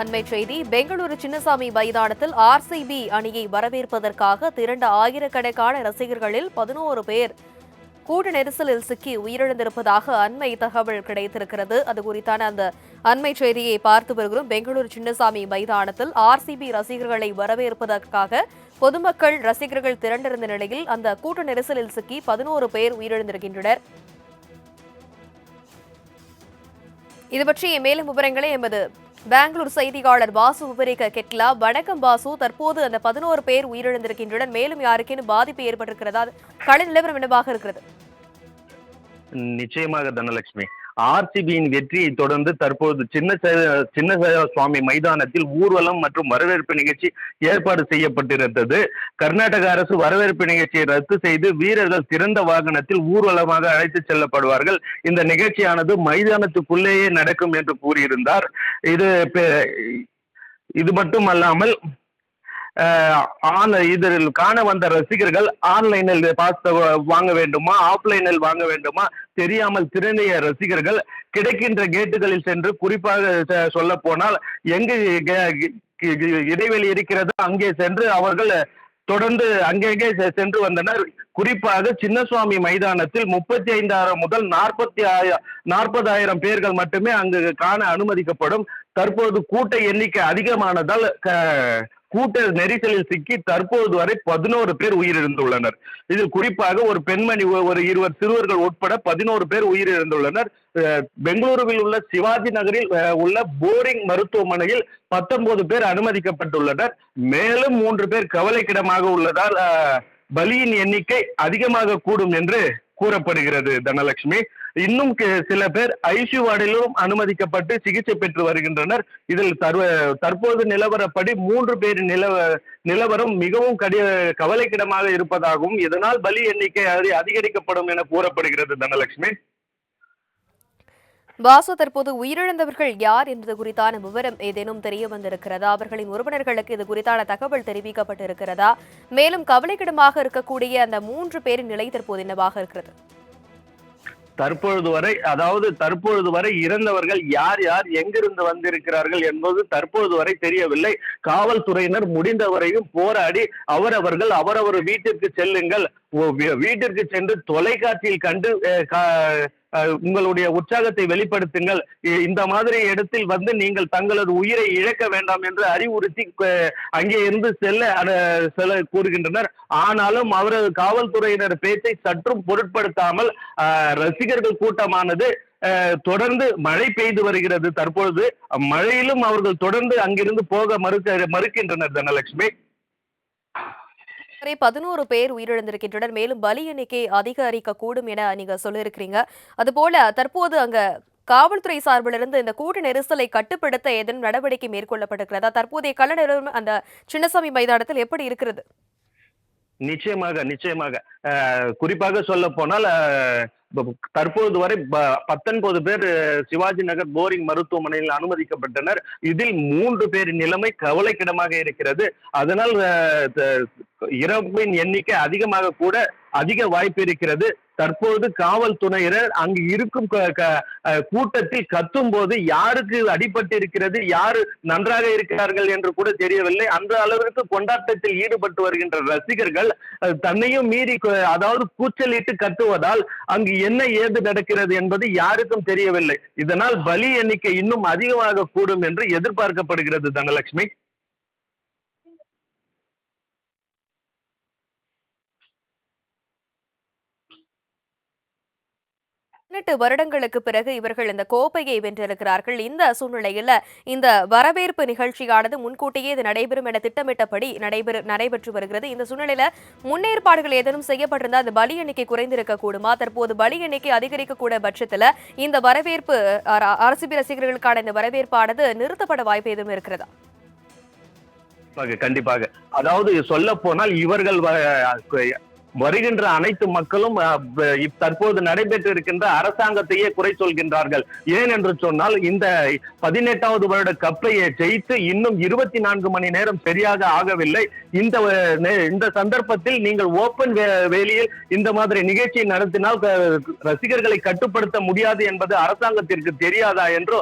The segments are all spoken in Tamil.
அண்மை செய்தி பெங்களூரு சின்னசாமி மைதானத்தில் ஆர்சிபி அணியை வரவேற்பதற்காக திரண்ட ஆயிரக்கணக்கான ரசிகர்களில் பதினோரு பேர் கூட்ட நெரிசலில் சிக்கி உயிரிழந்திருப்பதாக அண்மை தகவல் கிடைத்திருக்கிறது. அது குறித்தான அந்த அண்மை செய்தியை பார்த்து வருகிறோம். பெங்களூரு சின்னசாமி மைதானத்தில் ஆர்சிபி ரசிகர்களை வரவேற்பதற்காக பொதுமக்கள் ரசிகர்கள் திரண்டிருந்த நிலையில் அந்த கூட்ட நெரிசலில் சிக்கி பதினோரு பேர் உயிரிழந்திருக்கின்றனர். இது பற்றிய மேலும் விவரங்களை எமது பெங்களூர் செய்தியாளர் பாசு விவரிக்க கெட்லா வணக்கம் பாசு தற்போது அந்த பதினோரு பேர் உயிரிழந்திருக்கின்றனர். மேலும் யாருக்கேனும் பாதிப்பு ஏற்பட்டிருக்கிறதா? கள நிலவரம் என்னவாக இருக்கிறது? நிச்சயமாக தனலட்சுமி. ஆர்சிபியின் வெற்றியை தொடர்ந்து தற்போது சின்ன சின்ன சுவாமி மைதானத்தில் ஊர்வலம் மற்றும் வரவேற்பு நிகழ்ச்சி ஏற்பாடு செய்யப்பட்டிருந்தது. கர்நாடக அரசு வரவேற்பு நிகழ்ச்சியை ரத்து செய்து வீரர்கள் திறந்த வாகனத்தில் ஊர்வலமாக அழைத்து செல்லப்படுவார்கள். இந்த நிகழ்ச்சியானது மைதானத்துக்குள்ளேயே நடக்கும் என்று கூறியிருந்தார். இது பெ- இது மட்டும் அல்லாமல் ஆன் இதில் காண வந்த ரசிகர்கள் ஆன்லைனில் பாஸ் வாங்க வேண்டுமா ஆஃப்லைனில் வாங்க வேண்டுமா தெரியாமல் திருநிய ரசிகர்கள் கிடைக்கின்ற கேட்டுகளில் சென்று குறிப்பாக சொல்ல போனால் எங்கு கே- கி- இடைவெளி இருக்கிறதோ அங்கே சென்று அவர்கள் தொடர்ந்து அங்கங்கே செ- சென்று வந்தனர். குறிப்பாக சின்னசுவாமி மைதானத்தில் முப்பத்தி ஐந்தாயிரம் முதல் நாற்பத்தி ஆயிரம் நாற்பதாயிரம் பேர்கள் மட்டுமே அங்கு காண அனுமதிக்கப்படும். தற்போது கூட்ட எண்ணிக்கை அதிகமானதால் கூட்ட நெரிசலில் சிக்கி தற்போது வரை பதினோரு பேர் உயிரிழந்துள்ளனர். இதில் குறிப்பாக ஒரு பெண்மணி ஒரு இருவர் சிறுவர்கள் உட்பட பதினோரு பேர் உயிரிழந்துள்ளனர். பெங்களூருவில் உள்ள சிவாஜி நகரில் உள்ள போரிங் மருத்துவமனையில் பத்தொன்பது பேர் அனுமதிக்கப்பட்டுள்ளனர். மேலும் மூன்று பேர் கவலைக்கிடமாக உள்ளதால் பலியின் எண்ணிக்கை அதிகமாக கூடும் என்று கூறப்படுகிறது தனலட்சுமி. இன்னும் சில பேர் ஐசியூ வார்டிலும் அனுமதிக்கப்பட்டு சிகிச்சை பெற்று வருகின்றனர். இதில் தர்வ தற்போது நிலவரப்படி மூன்று பேர் நிலவ நிலவரம் மிகவும் கடி கவலைக்கிடமாக இருப்பதாகவும் இதனால் பலி எண்ணிக்கை அதிகரிக்கப்படும் என கூறப்படுகிறது தனலட்சுமி. பாசு தற்போது உயிரிழந்தவர்கள் யார் என்பது குறித்தான விவரம் ஏதேனும் தெரிய வந்திருக்கிறதா? அவர்களின் உறவினர்களுக்கு இது குறித்தான தகவல் தெரிவிக்கப்பட்டிருக்கிறதா? மேலும் கவலைக்கிடமாக இருக்கக்கூடிய அந்த மூன்று பேரின் நிலை தற்போது என்னவாக இருக்கிறது? தற்பொழுது வரை அதாவது தற்பொழுது வரை இறந்தவர்கள் யார் யார் எங்கிருந்து வந்திருக்கிறார்கள் என்பது தற்பொழுது வரை தெரியவில்லை. காவல்துறையினர் முடிந்தவரையும் போராடி அவரவர்கள் அவரவர் வீட்டிற்கு செல்லுங்கள். வீட்டிற்கு சென்று தொலைக்காட்சியில் கண்டு கா- உங்களுடைய உற்சாகத்தை வெளிப்படுத்துங்கள். இந்த மாதிரி இடத்தில் வந்து நீங்கள் தங்களது உயிரை இழக்க வேண்டாம் என்று அறிவுறுத்தி அங்கே இருந்து செல்ல செல்ல கூறுகின்றனர். ஆனாலும் அவரது காவல்துறையினர் பேச்சை சற்றும் பொருட்படுத்தாமல் ரசிகர்கள் கூட்டமானது தொடர்ந்து மழை பெய்து வருகிறது தற்பொழுது. மழையிலும் அவர்கள் தொடர்ந்து அங்கிருந்து போக மறுக்க மறுக்கின்றனர் தனலட்சுமி. இதுவரை பதினோரு பேர் உயிரிழந்திருக்கின்றனர். மேலும் பலி எண்ணிக்கை அதிகரிக்கக்கூடும் என நீங்க சொல்லியிருக்கிறீங்க. அதுபோல தற்போது அங்க காவல்துறை சார்பிலிருந்து இந்த கூட்ட நெரிசலை கட்டுப்படுத்த ஏதேனும் நடவடிக்கை மேற்கொள்ளப்பட்டிருக்கிறதா? தற்போதைய கள நிலவரம் அந்த சின்னசாமி மைதானத்தில் எப்படி இருக்கிறது? நிச்சயமாக நிச்சயமாக. குறிப்பாக சொல்ல போனால் தற்போது வரை ப- பத்தொன்பது பேர் சிவாஜி நகர் போரிங் மருத்துவமனையில் அனுமதிக்கப்பட்டனர். இதில் மூன்று பேர் நிலைமை கவலைக்கிடமாக இருக்கிறது. அதனால் இறப்பின் எண்ணிக்கை அதிகமாக கூட அதிக வாய்ப்பு இருக்கிறது. தற்போது காவல்துறையினர் அங்கு இருக்கும் க- கூட்டத்தில் கத்தும் போது யாருக்கு அடிபட்டு இருக்கிறது யாரு நன்றாக இருக்கிறார்கள் என்று கூட தெரியவில்லை. அந்த அளவிற்கு கொண்டாட்டத்தில் ஈடுபட்டு வருகின்ற ரசிகர்கள் தன்னையும் மீறி அதாவது கூச்சலிட்டு கத்துவதால் அங்கு என்ன ஏது நடக்கிறது என்பது யாருக்கும் தெரியவில்லை. இதனால் பலி எண்ணிக்கை இன்னும் அதிகமாக கூடும் என்று எதிர்பார்க்கப்படுகிறது தனலட்சுமி. பதினெட்டு வருடங்களுக்கு பிறகு இவர்கள் இந்த கோப்பையை வென்றிருக்கிறார்கள். இந்த சூழ்நிலையில இந்த வரவேற்பு நிகழ்ச்சியானது முன்கூட்டியே இது நடைபெறும் என திட்டமிட்டபடி நடைபெறு நடைபெற்று வருகிறது. இந்த சூழ்நிலையில் முன்னேற்பாடுகள் ஏதேனும் செய்யப்பட்டிருந்தால் அந்த பலி எண்ணிக்கை குறைந்திருக்க கூடுமா தற்போது பலி எண்ணிக்கை அதிகரிக்கக்கூடிய பட்சத்துல இந்த வரவேற்பு அரசு ரசிகர்களுக்கான இந்த வரவேற்பானது நிறுத்தப்பட வாய்ப்பு எதுவும் இருக்கிறதா? கண்டிப்பாக, அதாவது சொல்ல போனால் இவர்கள் வருகின்ற அனைத்து மக்களும் தற்போது நடைபெற்று இருக்கின்ற அரசாங்கத்தையே குறை சொல்கின்றார்கள். ஏன் என்று சொன்னால் இந்த பதினெட்டாவது வருட கப்பையை ஜெயித்து இன்னும் இருபத்தி நான்கு மணி நேரம் சரியாக ஆகவில்லை. இந்த இந்த சந்தர்ப்பத்தில் நீங்கள் ஓபன் வேலியில் இந்த மாதிரி நிகழ்ச்சியை நடத்தினால் ரசிகர்களை கட்டுப்படுத்த முடியாது என்பது அரசாங்கத்திற்கு தெரியாதா என்று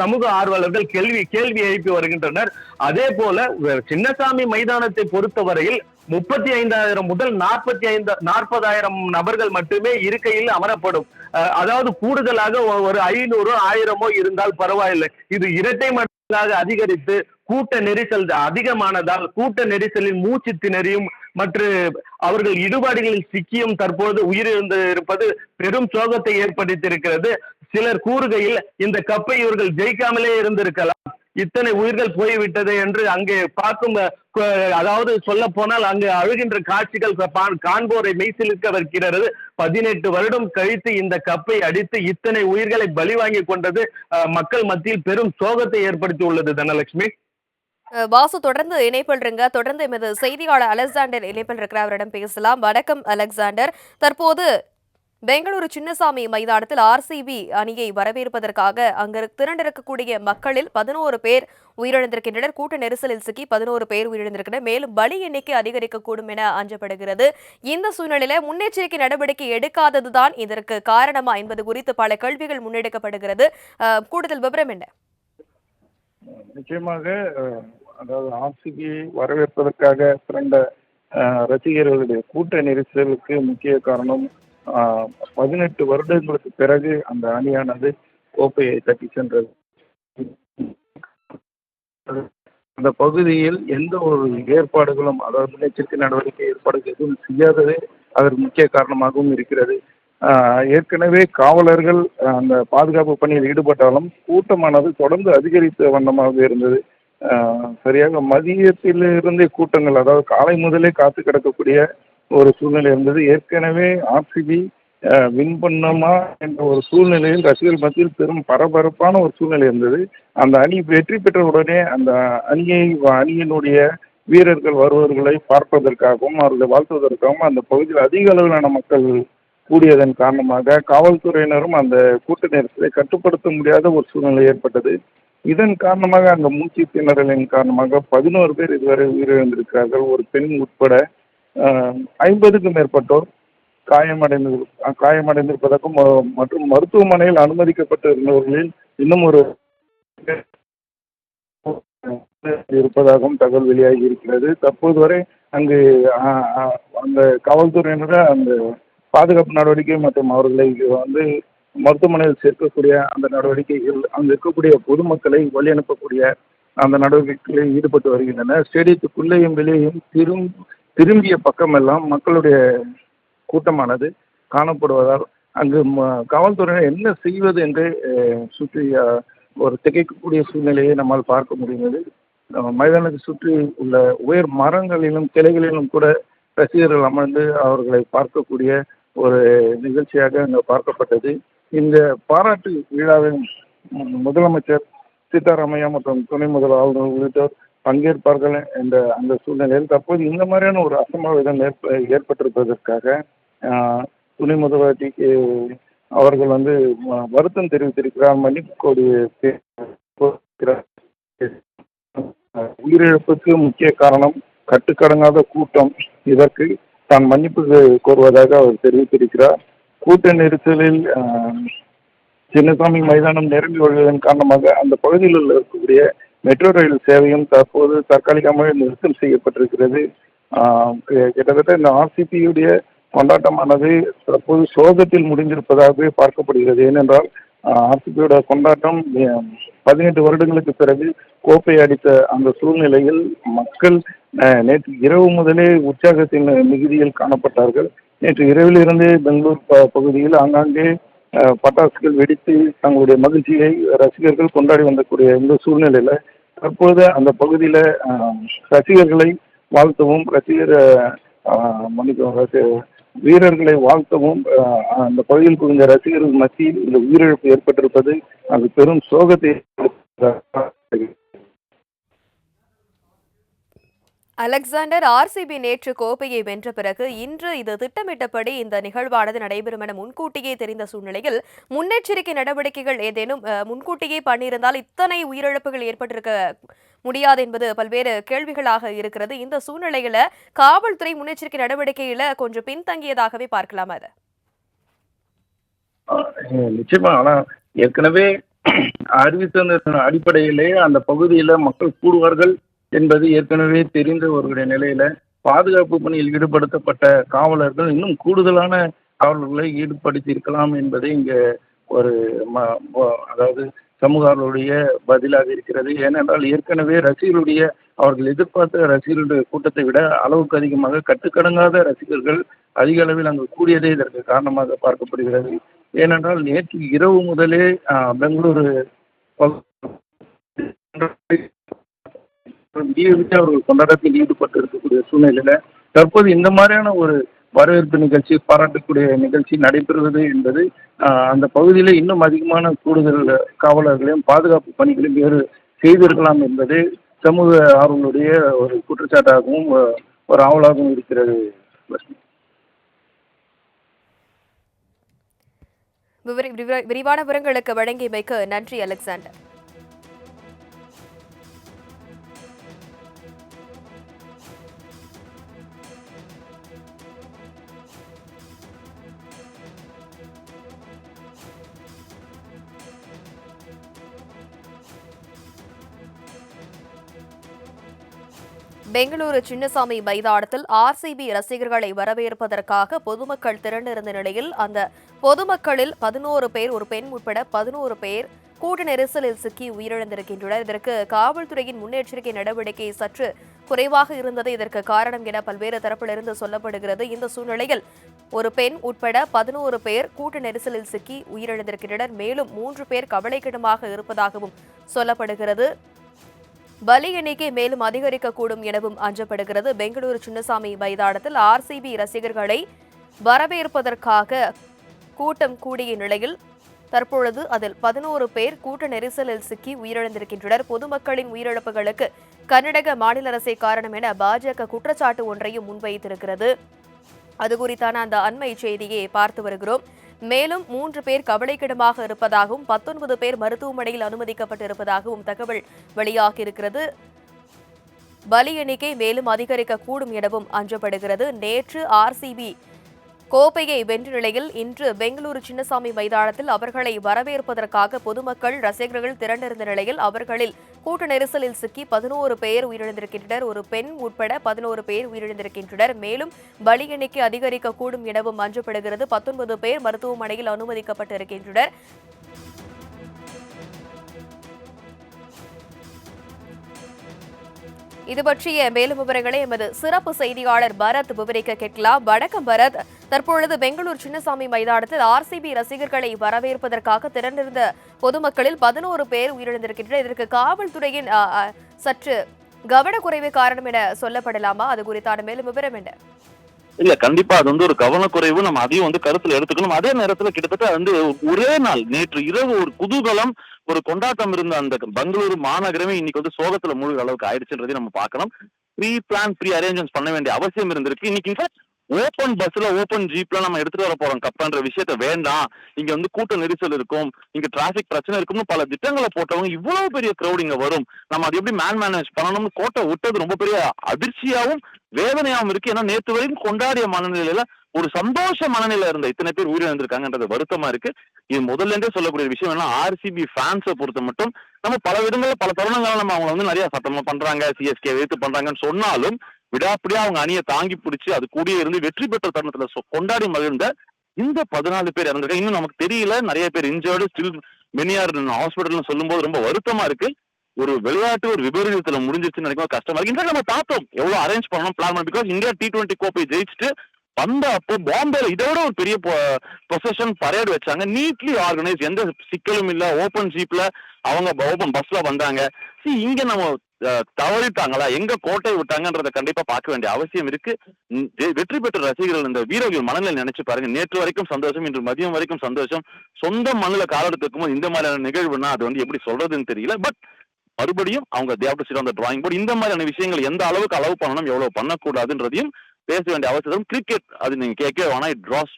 சமூக ஆர்வலர்கள் கேள்வி கேள்வி எழுப்பி வருகின்றனர். அதே போல சின்னசாமி மைதானத்தை பொறுத்தவரையில் முப்பத்தி ஐந்தாயிரம் முதல் நாற்பத்தி ஐந்து நாற்பதாயிரம் நபர்கள் மட்டுமே இருக்கையில் அமரப்படும். அதாவது கூடுதலாக ஒரு ஐநூறு ஆயிரமோ இருந்தால் பரவாயில்லை. இது இரட்டை மடங்காக அதிகரித்து கூட்ட நெரிசல் அதிகமானதால் கூட்ட நெரிசலில் மூச்சு திணறியும் மற்றும் அவர்கள் இடுபாடுகளில் சிக்கியும் தற்போது உயிரிழந்து இருப்பது பெரும் சோகத்தை ஏற்படுத்தியிருக்கிறது. சிலர் கூறுகையில் இந்த கப்பை இவர்கள் ஜெயிக்காமலே இருந்திருக்கலாம். இத்தனை உயிர்கள் போய்விட்டது என்று அங்கே பார்க்கும் அதாவது சொல்ல போனால் அங்கு அழுகின்ற காட்சிகள் காண்போரை மெய்சிலிருக்க வைக்கிறது பதினெட்டு வருடம் கழித்து இந்த கப்பை அடித்து இத்தனை உயிர்களை பலி வாங்கி கொண்டது மக்கள் மத்தியில் பெரும் சோகத்தை ஏற்படுத்தி உள்ளது தனலட்சுமி. வாசு தொடர்ந்து இணைப்பில் இருங்க. தொடர்ந்து எமது செய்தியாளர் அலெக்சாண்டர் இணைப்பில் இருக்கிற அவரிடம் பேசலாம். வணக்கம் அலெக்சாண்டர். தற்போது பெங்களூரு சின்னசாமி மைதானத்தில் ஆர்சிபி அணியை வரவேற்பதற்காக அங்கு திரண்டிருக்கக்கூடிய மக்களில் பதினோரு பேர் உயிரிழந்திருக்கின்றனர். கூட்ட நெரிசலில் சிக்கி பதினோரு பேர் உயிரிழந்திருக்கின்றனர். மேலும் பலி எண்ணிக்கை அதிகரிக்கக்கூடும் என அஞ்சப்படுகிறது. இந்த சூழ்நிலையில முன்னெச்சரிக்கை நடவடிக்கை எடுக்காததுதான் இதற்கு காரணமா என்பது குறித்து பல கேள்விகள் முன்னெடுக்கப்படுகிறது. கூடுதல் விவரம் என்ன? நிச்சயமாக அதாவது ஆர்சிபி வரவேற்பதற்காக திரண்ட ரசிகர்களுடைய கூட்ட நெரிசலுக்கு முக்கிய காரணம் பதினெட்டு வருடங்களுக்கு பிறகு அந்த அணியானது கோப்பையை தட்டி சென்றது. அந்த பகுதியில் எந்த ஒரு ஏற்பாடுகளும் அதாவது முன்னெச்சரிக்கை நடவடிக்கை ஏற்பாடுகள் எதுவும் செய்யாததே அதற்கு முக்கிய காரணமாகவும் இருக்கிறது. ஏற்கனவே காவலர்கள் அந்த பாதுகாப்பு பணியில் ஈடுபட்டாலும் கூட்டமானது தொடர்ந்து அதிகரித்த வண்ணமாக இருந்தது. சரியாக மதியத்திலிருந்தே கூட்டங்கள் அதாவது காலை முதலே காத்து கிடக்கக்கூடிய ஒரு சூழ்நிலை இருந்தது. ஏற்கனவே ஆர்சிபி வின் பண்ணோமா என்ற ஒரு சூழ்நிலையில் ரசிகர்கள் மத்தியில் பெரும் பரபரப்பான ஒரு சூழ்நிலை இருந்தது. அந்த அணி வெற்றி பெற்ற உடனே அந்த அணியை அணியினுடைய வீரர்கள் வருவர்களை பார்ப்பதற்காகவும் அவர்களை வாழ்த்துவதற்காகவும் அந்த பகுதியில் அதிக அளவிலான மக்கள் கூடியதன் காரணமாக காவல்துறையினரும் அந்த கூட்ட நெரிசலை கட்டுப்படுத்த முடியாத ஒரு சூழ்நிலை ஏற்பட்டது. இதன் காரணமாக அந்த மூச்சு திணறலின் காரணமாக பதினோரு பேர் இதுவரை உயிரிழந்திருக்கிறார்கள். ஒரு பெண் உட்பட ஐம்பதுக்கும் மேற்பட்டோர் காயமடைந்து காயமடைந்திருப்பதற்கும் மற்றும் மருத்துவமனையில் அனுமதிக்கப்பட்டு இருந்தவர்களில் இன்னும் ஒரு இருப்பதாகவும் தகவல் வெளியாகி இருக்கிறது. தற்போது வரை அங்கு அந்த காவல்துறையினர் அந்த பாதுகாப்பு நடவடிக்கை மற்றும் அவர்களை வந்து மருத்துவமனையில் சேர்க்கக்கூடிய அந்த நடவடிக்கைகள் அங்கு இருக்கக்கூடிய பொதுமக்களை வழி அனுப்பக்கூடிய அந்த நடவடிக்கைகளில் ஈடுபட்டு வருகின்றனர். ஸ்டேடியத்துக்குள்ளேயும் வெளியேயும் திரும் திரும்பிய பக்கமெல்லாம் மக்களுடைய கூட்டமானது காணப்படுவதால் அங்கு ம- காவல்துறையினர் என்ன செய்வது என்று சுற்றி ஒரு திகைக்கக்கூடிய சூழ்நிலையை நம்மால் பார்க்க முடிகிறது மைதானத்தை சுற்றி உள்ள உயர் மரங்களிலும் கிளைகளிலும் கூட ரசிகர்கள் அமர்ந்து அவர்களை பார்க்கக்கூடிய ஒரு நிகழ்ச்சியாக அங்கு பார்க்கப்பட்டது. இந்த பாராட்டு விழாவில் முதலமைச்சர் சித்தாராமையா மற்றும் துணை முதல் ஆளுநர் உள்ளிட்டோர் பங்கேற்பார்கள் என்ற அந்த சூழ்நிலையில் தற்போது இந்த மாதிரியான ஒரு அசம்பாவிதம் ஏற்ப ஏற்பட்டிருப்பதற்காக துணை முதல்வருக்கு அவர்கள் வந்து வருத்தம் தெரிவித்திருக்கிறார். மன்னிப்பு கோரி உயிரிழப்புக்கு முக்கிய காரணம் கட்டுக்கடங்காத கூட்டம். இதற்கு தான் மன்னிப்பு கோருவதாக அவர் தெரிவித்திருக்கிறார். கூட்ட நெரிசலில் சின்னசாமி மைதானம் நிரம்பி வருவதன் காரணமாக அந்த பகுதியில் உள்ள இருக்கக்கூடிய மெட்ரோ ரயில் சேவையும் தற்போது தற்காலிகமாக நிறுத்தம் செய்யப்பட்டிருக்கிறது. கிட்டத்தட்ட இந்த ஆர்சிபியுடைய கொண்டாட்டமானது தற்போது சோகத்தில் முடிந்திருப்பதாகவே பார்க்கப்படுகிறது. ஏனென்றால் ஆர்சிபியோட கொண்டாட்டம் பதினெட்டு வருடங்களுக்கு பிறகு கோப்பை அடித்த அந்த சூழ்நிலையில் மக்கள் நேற்று இரவு முதலே உற்சாகத்தின் மிகுதியில் காணப்பட்டார்கள். நேற்று இரவிலிருந்தே பெங்களூர் ப- பகுதியில் ஆங்காங்கே பட்டாசுகள் வெடித்து தங்களுடைய மகிழ்ச்சியை ரசிகர்கள் கொண்டாடி வந்தக்கூடிய இந்த சூழ்நிலையில தற்போது அந்த பகுதியில் ரசிகர்களை வாழ்த்தவும் ரசிகர் மன்னிக்கவும் வீரர்களை வாழ்த்தவும் அந்த பகுதியில் குவிந்த ரசிகர்கள் மத்தியில் இந்த உயிரிழப்பு ஏற்பட்டிருப்பது அது பெரும் சோகத்தை அலெக்சாண்டர் ஆர்சிபி நேற்று கோப்பையை வென்ற பிறகு இன்று இது திட்டமிட்டபடி இந்த நிகழ்வானது நடைபெறும் என முன்கூட்டியே தெரிந்த சூழ்நிலையில் முன்னெச்சரிக்கை நடவடிக்கைகள் ஏதேனும் முன்கூட்டியே பண்ணியிருந்தால் இத்தனை உயிரிழப்புகள் ஏற்பட்டிருக்க முடியாது என்பது பல்வேறு கேள்விகளாக இருக்கிறது. இந்த சூழ்நிலையில காவல்துறை முன்னெச்சரிக்கை நடவடிக்கையில கொஞ்சம் பின்தங்கியதாகவே பார்க்கலாம் அது. நிச்சயமா. ஆனா ஏற்கனவே அறிவித்த அடிப்படையிலே அந்த பகுதியில மக்கள் கூடுவார்கள். என்பது ஏற்கனவே தெரிந்த ஒருவருடைய நிலையில பாதுகாப்பு பணியில் ஈடுபடுத்தப்பட்ட காவலர்கள் இன்னும் கூடுதலான காவலர்களை ஈடுபடுத்தி இருக்கலாம் என்பதை இங்க ஒரு ம- அதாவது சமூகங்களுடைய பதிலாக இருக்கிறது. ஏனென்றால் ஏற்கனவே ரசிகர்களுடைய அவர்கள் எதிர்பார்த்த ரசிகர்களுடைய கூட்டத்தை விட அளவுக்கு அதிகமாக கட்டுக்கடங்காத ரசிகர்கள் அதிக அளவில் அங்கு கூடியதே இதற்கு காரணமாக பார்க்கப்படுகிறது. ஏனென்றால் நேற்று இரவு முதலே பெங்களூரு மற்றும் விட்டு அவர்கள் கொண்டாட்டத்தில் ஈடுபட்டு இருக்கக்கூடிய சூழ்நிலையில தற்போது இந்த மாதிரியான ஒரு வரவேற்பு நிகழ்ச்சி பாராட்டக்கூடிய நிகழ்ச்சி நடைபெறுவது என்பது அந்த பகுதியில் இன்னும் அதிகமான கூடுதல் காவலர்களையும் பாதுகாப்பு பணிகளையும் வேறு செய்திருக்கலாம் என்பது சமூக ஆர்வலுடைய ஒரு குற்றச்சாட்டாகவும் ஒரு ஆவலாகவும் இருக்கிறது. விரிவான விவரங்களுக்கு வழங்கியமைக்கு நன்றி அலெக்சாண்டர். பெங்களூரு சின்னசாமி மைதானத்தில் ஆர்சிபி ரசிகர்களை வரவேற்பதற்காக பொதுமக்கள் திரண்டிருந்த நிலையில் அந்த பொதுமக்களில் பதினோரு பேர் ஒரு பெண் உட்பட பதினோரு பேர் கூட்ட நெரிசலில் சிக்கி உயிரிழந்திருக்கின்றனர். இதற்கு காவல்துறையின் முன்னெச்சரிக்கை நடவடிக்கை சற்று குறைவாக இருந்தது. இதற்கு காரணம் என பல்வேறு தரப்பிலிருந்து சொல்லப்படுகிறது. இந்த சூழ்நிலையில் ஒரு பெண் உட்பட பதினோரு பேர் கூட்ட நெரிசலில் சிக்கி உயிரிழந்திருக்கின்றனர். மேலும் மூன்று பேர் கவலைக்கிடமாக இருப்பதாகவும் சொல்லப்படுகிறது. பலி எண்ணிக்கை மேலும் அதிகரிக்கக்கூடும் எனவும் அஞ்சப்படுகிறது. பெங்களூரு சின்னசாமி மைதானத்தில் ஆர்சிபி ரசிகர்களை வரவேற்பதற்காக கூட்டம் கூடிய நிலையில் தற்பொழுது அதில் பதினோரு பேர் கூட்ட நெரிசலில் சிக்கி உயிரிழந்திருக்கின்றனர். பொதுமக்களின் உயிரிழப்புகளுக்கு கர்நாடக மாநில அரசே காரணம் என பாஜக குற்றச்சாட்டு ஒன்றையும் முன்வைத்திருக்கிறது. அது குறித்தான அந்த அண்மை செய்தியை பார்த்து வருகிறோம். மேலும் மூன்று பேர் கவலைக்கிடமாக இருப்பதாகவும் பத்தொன்பது பேர் மருத்துவமனையில் அனுமதிக்கப்பட்டிருப்பதாகவும் தகவல் வெளியாகியிருக்கிறது. பலி எண்ணிக்கை மேலும் அதிகரிக்கக்கூடும் எனவும் அஞ்சப்படுகிறது. நேற்று ஆர்சிபி கோப்பையை வென்ற நிலையில் இன்று பெங்களூரு சின்னசாமி மைதானத்தில் அவர்களை வரவேற்பதற்காக பொதுமக்கள் ரசிகர்கள் திரண்டிருந்த நிலையில் அவர்களில் கூட்ட நெரிசலில் சிக்கி பதினோரு பேர் உயிரிழந்திருக்கின்றனர். ஒரு பெண் உட்பட பதினோரு பேர் உயிரிழந்திருக்கின்றனர். மேலும் பலி எண்ணிக்கை அதிகரிக்கக்கூடும் எனவும் அஞ்சப்படுகிறது. பத்தொன்பது பேர் மருத்துவமனையில் அனுமதிக்கப்பட்டிருக்கின்றனர். இது பற்றிய மேலும் விவரங்களை எமது சிறப்பு செய்தியாளர் பரத் விவரிக்க கேட்கலாம். வணக்கம் பரத். தற்பொழுது பெங்களூர் சின்னசாமி மைதானத்தில் ஆர்சிபி ரசிகர்களை வரவேற்பதற்காக திரண்டிருந்த பொதுமக்களில் பதினோரு பேர் உயிரிழந்திருக்கின்றனர். இதற்கு காவல்துறையின் சற்று கவனக்குறைவு காரணம் என சொல்லப்படலாமா? அது குறித்தான மேலும் விவரம் என்ன? இல்ல கண்டிப்பா அது வந்து ஒரு கவனக்குறைவு. நம்ம அதையும் வந்து கருத்துல எடுத்துக்கணும். அதே நேரத்துல கிட்டத்தட்ட வந்து ஒரே நாள் நேற்று இரவு ஒரு குதூகலம் ஒரு கொண்டாட்டம் இருந்த அந்த பெங்களூரு மாநகரமே இன்னைக்கு வந்து சோகத்துல மூழ்கிற அளவுக்கு ஆயிடுச்சுன்றதையும் நம்ம பார்க்கணும். ப்ரீ பிளான் ப்ரீ அரேஞ்ச்மெண்ட்ஸ் பண்ண வேண்டிய அவசியம் இருந்திருக்கு. இன்னைக்கு ஓப்பன் பஸ்ல ஓப்பன் ஜீப்ல நம்ம எடுத்துட்டு வர போறோம். கப்பன்ற விஷயத்த வேண்டாம். இங்க வந்து கூட்ட நெரிசல் இருக்கும். இங்க டிராபிக் பிரச்சனை இருக்கும்னு பல திட்டங்களை போட்டவங்க இவ்வளவு பெரிய crowd இங்க வரும். நம்ம அது எப்படி மேன் மேனேஜ் பண்ணணும்னு கோட்டை விட்டது ரொம்ப பெரிய அதிர்ச்சியாவும் வேதனையாவும் இருக்கு. ஏன்னா நேற்று வரைக்கும் கொண்டாடிய மனநிலையில ஒரு சந்தோஷ மனநிலை இருந்த இத்தனை பேர் உயிரிழந்திருக்காங்கன்றது வருத்தமா இருக்கு. இது முதல்ல இருந்தே சொல்லக்கூடிய விஷயம் என்ன ஆர்சிபி ஃபேன்ஸை பொறுத்த மட்டும் நம்ம பல விதங்களில் பல தருணங்களை நம்ம அவங்க வந்து நிறைய சத்தமா பண்றாங்க. சிஎஸ்கே எதிர்த்து பண்றாங்கன்னு சொன்னாலும் விடாப்பிடியா அவங்க அணியை தாங்கி பிடிச்சி அது கூடிய இருந்து வெற்றி பெற்ற தருணத்துல கொண்டாடி மகிழ்ந்த இந்த பதினாலு பேர் இறந்திருக்காங்க இன்னும் நமக்கு தெரியல. நிறைய பேர் இன்ஜர்டு ஸ்டில் மெனியார் ஹாஸ்பிட்டல்னு சொல்லும்போது ரொம்ப வருத்தமா இருக்கு. ஒரு விளையாட்டு ஒரு விபரீதத்துல முடிஞ்சிருச்சுன்னு நினைக்கும் கஷ்டமா இருக்கு. இந்த நம்ம பார்த்தோம். எவ்வளவு அரேஞ்ச் பண்ணணும் பிளான் பண்ணி பிகாஸ் இந்தியா டி டுவெண்ட்டி கோப்பை ஜெயிச்சுட்டு வந்த அப்போ பாம்பேல இதோட ஒரு பெரிய பொசஷன் பரேடு வச்சாங்க. நீட்லி ஆர்கனைஸ் எந்த சிக்கலும் இல்ல. ஓப்பன் ஜீப்ல அவங்க ஓப்பன் பஸ்ல வந்தாங்க. இங்க நம்ம தவறிட்டாங்களா? எங்க கோட்டை விட்டாங்கன்றத கண்டிப்பா பார்க்க வேண்டிய அவசியம் இருக்கு. வெற்றி பெற்ற ரசிகர்கள் இந்த வீரர்கள் மனநிலை நினைச்சு பாருங்க. நேற்று வரைக்கும் சந்தோஷம் இன்று மதியம் வரைக்கும் சந்தோஷம். சொந்த மண்ணில் காலெடுத்துக்கும் போது இந்த மாதிரியான நிகழ்வுனா அது வந்து எப்படி சொல்றதுன்னு தெரியல. பட் மறுபடியும் அவங்க தேவ சிட் அந்த டிராயிங் போர்டு இந்த மாதிரியான விஷயங்கள் எந்த அளவுக்கு அளவு பண்ணணும் எவ்வளவு பண்ணக்கூடாதுன்றதையும் பேச வேண்டிய அவசியம் கிரிக்கெட் அது நீங்க கேட்க வேணா it draws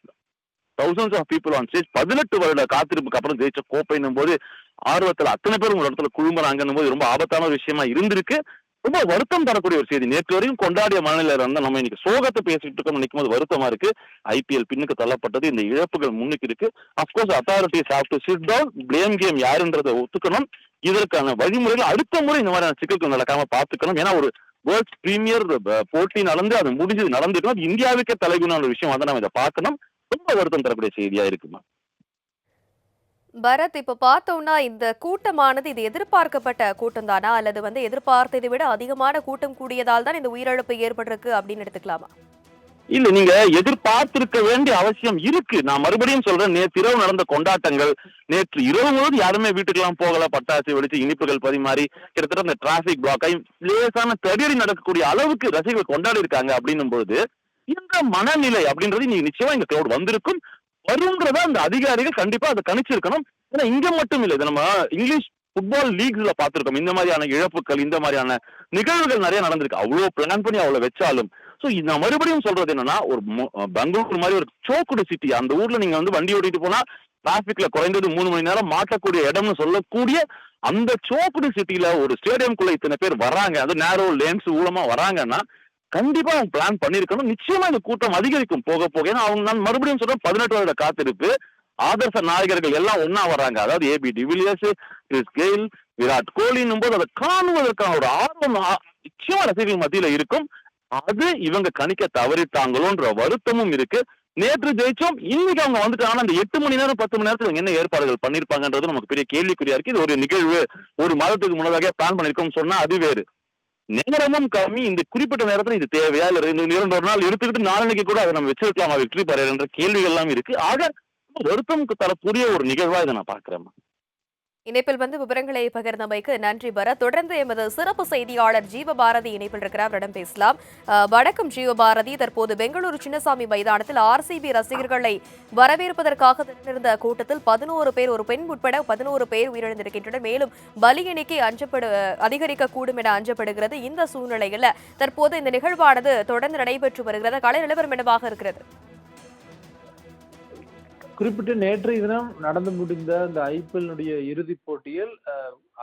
thousands of people on stage பதினெட்டு வருட காத்திருப்புக்கு அப்புறம் ஜெயிச்ச கோப்பைன்னும் போது ஆர்வத்தில் அத்தனை பேரும் ஒரு இடத்துல குழும்புறாங்கன்னும் போது ரொம்ப ஆபத்தான ஒரு விஷயமா இருந்திருக்கு. ரொம்ப வருத்தம் தரக்கூடிய ஒரு செய்தி. நேற்று வரையும் கொண்டாடிய மனநிலையில இருந்தா நம்ம இன்னைக்கு சோகத்தை பேசிட்டு இருக்கோம் நினைக்கும் போது வருத்தமா இருக்கு. ஐபிஎல் பின்னுக்கு தள்ளப்பட்டது இந்த இழப்புகள் முன்னுக்கு இருக்கு. Of course authorities have to sit down blame game யாருன்றதை ஒத்துக்கணும். இதற்கான வழிமுறைகள் அடுத்த முறை இந்த மாதிரியான சிக்கல்கள் நடக்காம பாத்துக்கணும் ஏன்னா ஒரு வேர்ல்ட் பிரீமியர் போட்டி நடந்து அது முடிஞ்சது நடந்துட்டு இந்தியாவுக்கே தலைகுணான ஒரு விஷயம் வந்து நம்ம இதை பார்க்கணும். ரொம்ப வருத்தம் தரக்கூடிய செய்தியா இருக்குமா? பரத் இப்ப பார்த்தோம்னா இந்த கூட்டமானது இது எதிர்பார்க்கப்பட்ட கூட்டம் தானா அல்லது வந்து எதிர்பார்த்ததை விட அதிகமான கூட்டம் கூடியதால் தான் இந்த உயிரிழப்பு ஏற்பட்டிருக்கு அப்படின்னு எடுத்துக்கலாமா? இல்ல நீங்க எதிர்பார்த்திருக்க வேண்டிய அவசியம் இருக்கு. நான் மறுபடியும் சொல்றேன் நேற்று இரவு நடந்த கொண்டாட்டங்கள் நேற்று இரவு முழுவதும் யாருமே வீட்டுக்கெல்லாம் போகல. பட்டாசு வெடிச்சு இனிப்புகள் பரிமாறி கிட்டத்தட்ட அந்த டிராபிக் பிளாக் லேசான தடியடி நடக்கக்கூடிய அளவுக்கு ரசிகர்கள் கொண்டாடி இருக்காங்க அப்படின்னும் பொழுது இந்த மனநிலை அப்படின்றது நீ நிச்சயமா இந்த கிளவுட் வந்திருக்கும். வரும்ன்றத அந்த அதிகாரிகள் கண்டிப்பா அதை கணிச்சிருக்கணும். ஏன்னா இங்க மட்டும் இல்லை இது நம்ம இங்கிலீஷ் ஃபுட்பால் லீக்ஸ்ல பார்த்துருக்கோம். இந்த மாதிரியான இழப்புகள் இந்த மாதிரியான நிகழ்வுகள் நிறைய நடந்திருக்கு. அவ்வளவு பிளான் பண்ணி அவ்வளவு வச்சாலும். சோ நான் மறுபடியும் சொல்றது என்னன்னா ஒரு பெங்களூர் மாதிரி ஒரு சோக்குடு சிட்டி அந்த ஊர்ல நீங்க வந்து வண்டி ஓட்டிட்டு போனா டிராபிக்ல குறைந்தது மூணு மணி நேரம் மாட்டக்கூடிய இடம்னு சொல்லக்கூடிய அந்த சோக்குடு சிட்டியில ஒரு ஸ்டேடியம்குள்ள இத்தனை பேர் வராங்க. அது நேரோ லேன்ஸ் ஊலமா வராங்கன்னா கண்டிப்பா அவங்க பிளான் பண்ணிருக்கணும் நிச்சயமா இந்த கூட்டம் அதிகரிக்கும் போக போக. ஏன்னா அவங்க நான் மறுபடியும் சொல்றேன் பதினெட்டு வருட காத்திருப்பு. ஆதர்ச நாயகர்கள் எல்லாம் ஒன்னா வர்றாங்க. அதாவது AB de Villiers Chris Gayle Virat கோலின்னும் போது அதை காணுவதற்கான ஒரு ஆர்வம் நிச்சயமா ரசிகர்கள் மத்தியில இருக்கும். அது இவங்க கணிக்க தவறிட்டாங்களோன்ற வருத்தமும் இருக்கு. நேற்று ஜெயிச்சோம். இன்னைக்கு அவங்க வந்துட்டாங்கன்னா அந்த எட்டு மணி நேரம் பத்து மணி நேரத்துல இவங்க என்ன ஏற்பாடுகள் பண்ணிருப்பாங்கன்றது நமக்கு பெரிய கேள்விக்குறியா இருக்கு. இது ஒரு நிகழ்வு. ஒரு மாதத்துக்கு முன்னதாக பிளான் பண்ணிருக்கோம் சொன்னா அது வேறு. நேரமும் கம்மி. இந்த குறிப்பிட்ட நேரத்துல இது தேவையா? இல்ல இந்த இரண்டு ஒரு நாள் எடுத்துக்கிட்டு நாளைக்கு கூட அதை நம்ம வச்சிருக்கலாமா? வெற்றி பெற என்ற கேள்விகள் எல்லாம் இருக்கு. ஆக வருத்தம் தரக்கூடிய ஒரு நிகழ்வா இதை நான் பாக்குறேன் இணைப்பில் வந்து விவரங்களை பகிர்ந்தமைக்கு நன்றி பர தொடர்ந்து எமது சிறப்பு செய்தியாளர் ஜீவபாரதி இணைப்பில் இருக்கிறார். அவரிடம் பேசலாம். வணக்கம் ஜீவபாரதி. தற்போது பெங்களூரு சின்னசாமி மைதானத்தில் ஆர்சிபி ரசிகர்களை வரவேற்பதற்காக திரண்டிருந்த கூட்டத்தில் பதினோரு பேர் ஒரு பெண் உட்பட பதினோரு பேர் உயிரிழந்திருக்கின்றனர். மேலும் பலி எண்ணிக்கை அஞ்சப்படு அதிகரிக்க கூடும் என அஞ்சப்படுகிறது. இந்த சூழ்நிலையில் தற்போது இந்த நிகழ்வானது தொடர்ந்து நடைபெற்று வருகிறது. கலை நிலவரம் என்னவாக இருக்கிறது? குறிப்பிட்டு நேற்றைய தினம் நடந்து முடிந்த அந்த ஐபிஎல்னுடைய இறுதிப் போட்டியில்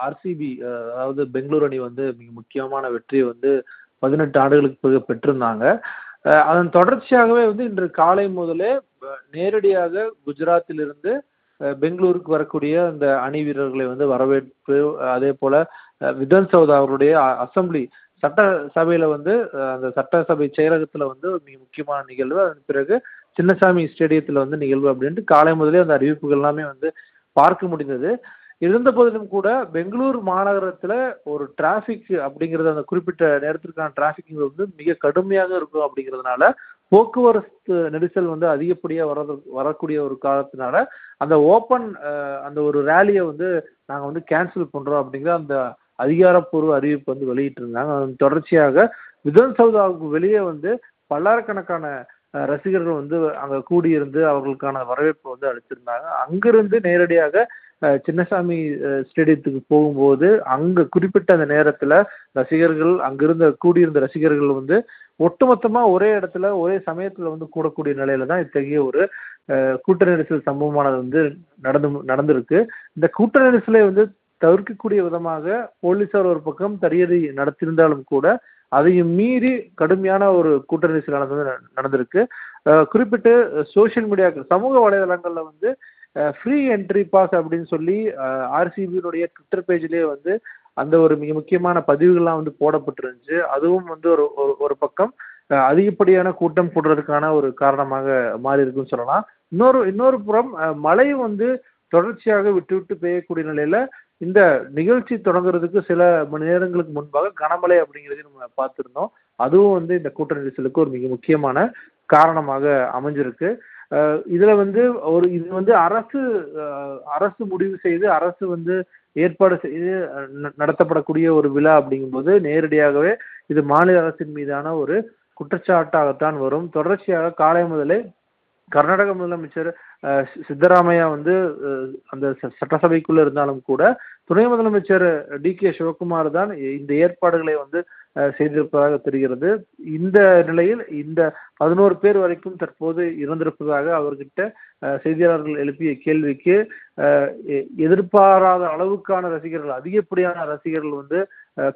ஆர்சிபி அதாவது பெங்களூர் அணி வந்து மிக முக்கியமான வெற்றியை வந்து பதினெட்டு ஆண்டுகளுக்கு பிறகு பெற்றிருந்தாங்க. அதன் தொடர்ச்சியாகவே வந்து இன்று காலை முதலே நேரடியாக குஜராத்திலிருந்து இருந்து பெங்களூருக்கு வரக்கூடிய அந்த அணி வீரர்களை வந்து வரவேற்பு அதே போல விதன் விதான் சௌதா அவருடைய அசம்பிளி சட்ட சட்டசபையில வந்து அந்த சட்டசபை செயலகத்துல வந்து மிக முக்கியமான நிகழ்வு. அதன் பிறகு சின்னசாமி ஸ்டேடியத்தில் வந்து நிகழ்வு அப்படின்ட்டு காலை முதலே அந்த அறிவிப்புகள் எல்லாமே வந்து பார்க்க முடிந்தது. இருந்த போதிலும் கூட பெங்களூர் மாநகரத்தில் ஒரு டிராஃபிக் அப்படிங்கிறது அந்த குறிப்பிட்ட நேரத்திற்கான டிராஃபிக் வந்து மிக கடுமையாக இருக்கும் அப்படிங்கிறதுனால போக்குவரத்து நெரிசல் வந்து அதிகப்படியாக வர்றது வரக்கூடிய ஒரு காலத்தினால அந்த ஓப்பன் அந்த ஒரு ரேலியை வந்து நாங்கள் வந்து கேன்சல் பண்ணுறோம் அப்படிங்கிற அந்த அதிகாரப்பூர்வ அறிவிப்பு வந்து வெளியிட்டிருந்தாங்க. அதன் தொடர்ச்சியாக விதன் சௌதாவுக்கு வெளியே வந்து பல்லாயிரக்கணக்கான ரசிகர்கள் வந்து அங்க கூடியிருந்து அவர்களுக்கான வரவேற்பு வந்து அளிச்சிருந்தாங்க. அங்கிருந்து நேரடியாக சின்னசாமி ஸ்டேடியத்துக்கு போகும்போது அங்க குறிப்பிட்ட அந்த நேரத்துல ரசிகர்கள் அங்கிருந்த கூடியிருந்த ரசிகர்கள் வந்து ஒட்டுமொத்தமா ஒரே இடத்துல ஒரே சமயத்துல வந்து கூடக்கூடிய நிலையில தான் இத்தகைய ஒரு கூட்ட நெரிசல் சம்பவமானது வந்து நடந்து நடந்திருக்கு. இந்த கூட்ட நெரிசலை வந்து தவிர்க்கக்கூடிய விதமாக போலீசார் ஒரு பக்கம் தடியடி நடத்தியிருந்தாலும் கூட அதையும் மீறி கடுமையான ஒரு கூட்ட நெரிசலானது நடந்தது ந- நடந்திருக்கு. குறிப்பிட்டு சோஷியல் மீடியாக்கள் சமூக வலைதளங்களில் வந்து ஃப்ரீ என்ட்ரி பாஸ் அப்படின்னு சொல்லி ஆர்சிபியினுடைய ட்விட்டர் பேஜ்லேயே வந்து அந்த ஒரு மிக முக்கியமான பதிவுகள்லாம் வந்து போடப்பட்டிருந்துச்சு. அதுவும் வந்து ஒரு ஒரு- பக்கம் அதிகப்படியான கூட்டம் கூடுறதுக்கான ஒரு காரணமாக மாறி இருக்குன்னு சொல்லலாம். இன்னொரு இன்னொரு புறம் மழை வந்து தொடர்ச்சியாக விட்டு விட்டு பெய்யக்கூடிய நிலையில இந்த நிகழ்ச்சி தொடங்குறதுக்கு சில மணி நேரங்களுக்கு முன்பாக கனமழை அப்படிங்கிறதையும் நம்ம பார்த்துருந்தோம். அதுவும் வந்து இந்த கூட்ட நெரிசலுக்கு ஒரு மிக முக்கியமான காரணமாக அமைஞ்சிருக்கு. இதில் இதுல வந்து ஒரு இது வந்து அரசு அரசு முடிவு செய்து அரசு வந்து ஏற்பாடு செய்து ந- நடத்தப்படக்கூடிய ஒரு விழா அப்படிங்கும்போது நேரடியாகவே இது மாநில அரசின் மீதான ஒரு குற்றச்சாட்டாகத்தான் வரும். தொடர்ச்சியாக காலை முதலே கர்நாடக முதலமைச்சர் சித்தராமையா வந்து அந்த ச- சட்டசபைக்குள்ள இருந்தாலும் கூட துணை முதலமைச்சர் டி கே சிவகுமார் தான் இந்த ஏற்பாடுகளை வந்து செய்திருப்பதாக தெரிகிறது. இந்த நிலையில் இந்த பதினோரு பேர் வரைக்கும் தற்போது இறந்திருப்பதாக அவர்கிட்ட செய்தியாளர்கள் எழுப்பிய கேள்விக்கு எ- எதிர்பாராத அளவுக்கான ரசிகர்கள் அதிகப்படியான ரசிகர்கள் வந்து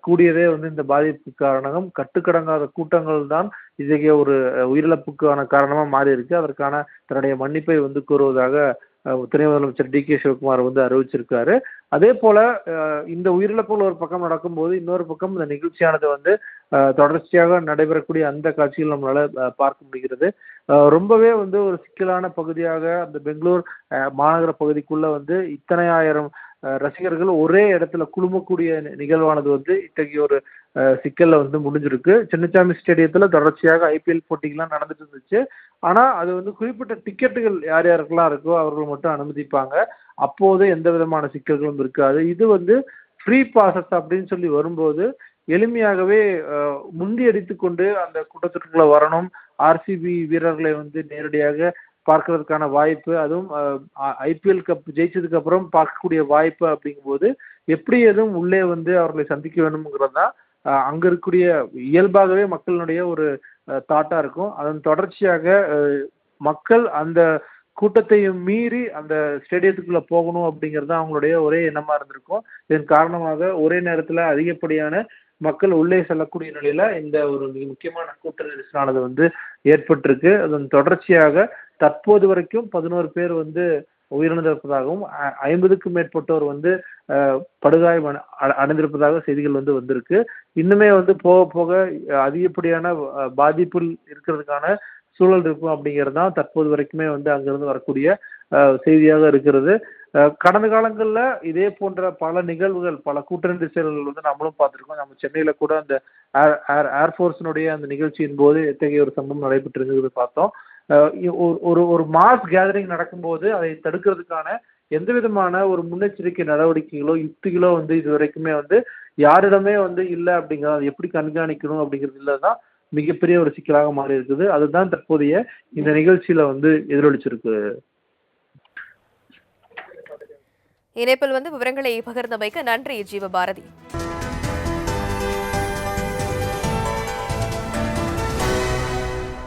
கூடியதே வந்து இந்த பாதிப்பு காரணம். கட்டுக்கடங்காத கூட்டங்கள் தான் இத்தகைய ஒரு உயிரிழப்புக்கான காரணமாக மாறி இருக்கு அதற்கான தன்னுடைய மன்னிப்பை வந்து கூறுவதாக துணை முதலமைச்சர் டி கே சிவகுமார் வந்து அறிவிச்சிருக்காரு. அதே போல இந்த உயிரிழப்புகள் ஒரு பக்கம் நடக்கும்போது இன்னொரு பக்கம் இந்த நிகழ்ச்சியானது வந்து தொடர்ச்சியாக நடைபெறக்கூடிய அந்த காட்சிகள் நம்மளால பார்க்க முடிகிறது. ரொம்பவே வந்து ஒரு சிக்கலான பகுதியாக அந்த பெங்களூர் மாநகர பகுதிக்குள்ள வந்து இத்தனை ஆயிரம் ரசிகர்கள் ஒரே இடத்துல குழுமக்கூடிய நிகழ்வானது வந்து இத்தகைய ஒரு சிக்கலில் சிக்கல்ல வந்து முடிஞ்சிருக்கு. சின்னசாமி ஸ்டேடியத்துல தொடர்ச்சியாக ஐபிஎல் போட்டிகள்லாம் நடந்துட்டு இருந்துச்சு. ஆனா அது வந்து குறிப்பிட்ட டிக்கெட்டுகள் யார் யாருக்கெல்லாம் இருக்கோ அவர்கள் மட்டும் அனுமதிப்பாங்க. அப்போது எந்த விதமான சிக்கல்களும் இருக்காது. இது வந்து ஃப்ரீ பாசஸ் அப்படின்னு சொல்லி வரும்போது எளிமையாகவே முந்தி அடித்து கொண்டு அந்த கூட்டத்திற்குள்ள வரணும். ஆர்சிபி வீரர்களை வந்து நேரடியாக பார்க்கறதுக்கான வாய்ப்பு அதுவும் ஐபிஎல் கப் ஜெயிச்சதுக்கு அப்புறம் பார்க்கக்கூடிய வாய்ப்பு அப்படிங்கும்போது எப்படி எதுவும் உள்ளே வந்து அவர்களை சந்திக்க வேணுங்கிறது தான் அங்கே அங்க இருக்கக்கூடிய இயல்பாகவே மக்களினுடைய ஒரு தாட்டா இருக்கும். அதன் தொடர்ச்சியாக மக்கள் அந்த கூட்டத்தையும் மீறி அந்த ஸ்டேடியத்துக்குள்ள போகணும் அப்படிங்கிறது தான் அவங்களுடைய ஒரே எண்ணமா இருந்திருக்கும். இதன் காரணமாக ஒரே நேரத்துல அதிகப்படியான மக்கள் உள்ளே செல்லக்கூடிய நிலையில இந்த ஒரு மிக முக்கியமான கூட்ட நெரிசலானது வந்து ஏற்பட்டிருக்கு. அதன் தொடர்ச்சியாக தற்போது வரைக்கும் பதினோரு பேர் வந்து உயிரிழந்திருப்பதாகவும் ஐம்பதுக்கும் மேற்பட்டோர் வந்து படுகாயம் அடைந்திருப்பதாக செய்திகள் வந்து வந்திருக்கு. இன்னுமே வந்து போக போக அதிகப்படியான பாதிப்பில் இருக்கிறதுக்கான சூழல் இருக்கும் அப்படிங்கிறது தான் தற்போது வரைக்குமே வந்து அங்கிருந்து வரக்கூடிய செய்தியாக இருக்கிறது. கடந்த காலங்களில் இதே போன்ற பல நிகழ்வுகள் பல கூட்டணி செயல்கள் வந்து நம்மளும் பார்த்துருக்கோம். நம்ம சென்னையில் கூட அந்த ஏர் ஏர் ஏர்ஃபோர்ஸினுடைய அந்த நிகழ்ச்சியின் போது எத்தகைய ஒரு சம்பவம் நடைபெற்றிருந்தது பார்த்தோம். ஒரு- ஒரு ஒரு மாஸ் கேதரிங் நடக்கும்போது அதை தடுக்கிறதுக்கான எந்த விதமான ஒரு முன்னெச்சரிக்கை நடவடிக்கைகளோ யுக்திகளோ வந்து இது வரைக்குமே வந்து யாரிடமே வந்து இல்லை அப்படிங்கிறது அதை எப்படி கண்காணிக்கணும் அப்படிங்கிறது இல்லை தான் மிகப்பெரிய ஒரு சிக்கலாக மாறி இருக்குது. அதுதான் தற்போதைய இந்த நிகழ்ச்சியில வந்து எதிரொலிச்சிருக்கு. இணைப்பில் வந்து விவரங்களை பகிர்ந்தமைக்கு நன்றி ஜீவபாரதி.